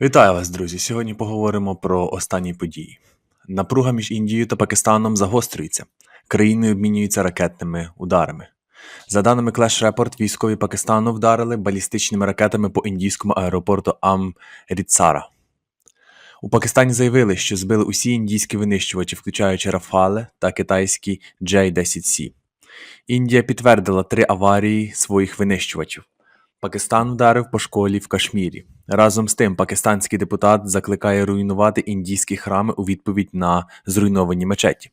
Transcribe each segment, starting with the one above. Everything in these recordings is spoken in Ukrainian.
Вітаю вас, друзі! Сьогодні поговоримо про останні події. Напруга між Індією та Пакистаном загострюється. Країни обмінюються ракетними ударами. За даними Clash Report, військові Пакистану вдарили балістичними ракетами по індійському аеропорту Амрітсара. У Пакистані заявили, що збили усі індійські винищувачі, включаючи Рафале та китайські J-10C. Індія підтвердила три аварії своїх винищувачів. Пакистан вдарив по школі в Кашмірі. Разом з тим, пакистанський депутат закликає руйнувати індійські храми у відповідь на зруйновані мечеті.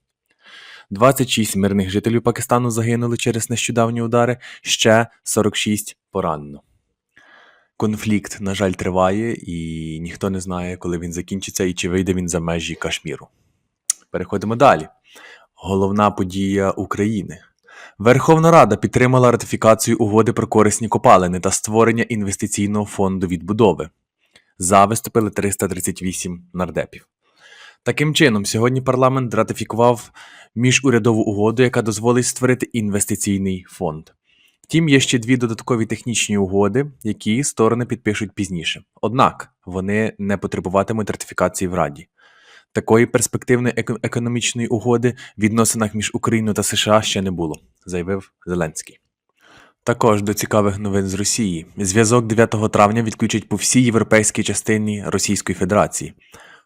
26 мирних жителів Пакистану загинули через нещодавні удари, ще 46 поранено. Конфлікт, на жаль, триває, і ніхто не знає, коли він закінчиться і чи вийде він за межі Кашміру. Переходимо далі. Головна подія України. Верховна Рада підтримала ратифікацію угоди про корисні копалини та створення інвестиційного фонду відбудови. За виступили 338 нардепів. Таким чином, сьогодні парламент ратифікував міжурядову угоду, яка дозволить створити інвестиційний фонд. Втім, є ще дві додаткові технічні угоди, які сторони підпишуть пізніше. Однак вони не потребуватимуть ратифікації в Раді. Такої перспективної економічної угоди в відносинах між Україною та США ще не було, заявив Зеленський. Також до цікавих новин з Росії. Зв'язок 9 травня відключать по всій європейській частині Російської Федерації.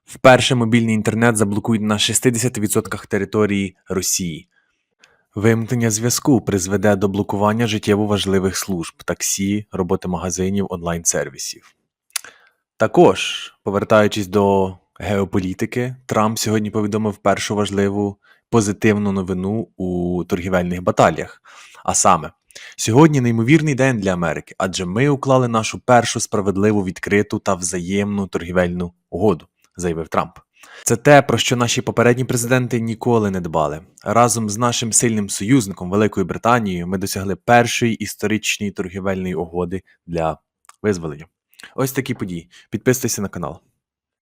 Вперше мобільний інтернет заблокують на 60% території Росії. Вимкнення зв'язку призведе до блокування життєво важливих служб, таксі, роботи магазинів, онлайн-сервісів. Також, повертаючись до геополітики, Трамп сьогодні повідомив першу важливу позитивну новину у торгівельних баталіях. А саме, сьогодні неймовірний день для Америки, адже ми уклали нашу першу справедливу, відкриту та взаємну торгівельну угоду, заявив Трамп. Це те, про що наші попередні президенти ніколи не дбали. Разом з нашим сильним союзником Великою Британією ми досягли першої історичної торгівельної угоди для визволення. Ось такі події. Підписуйся на канал.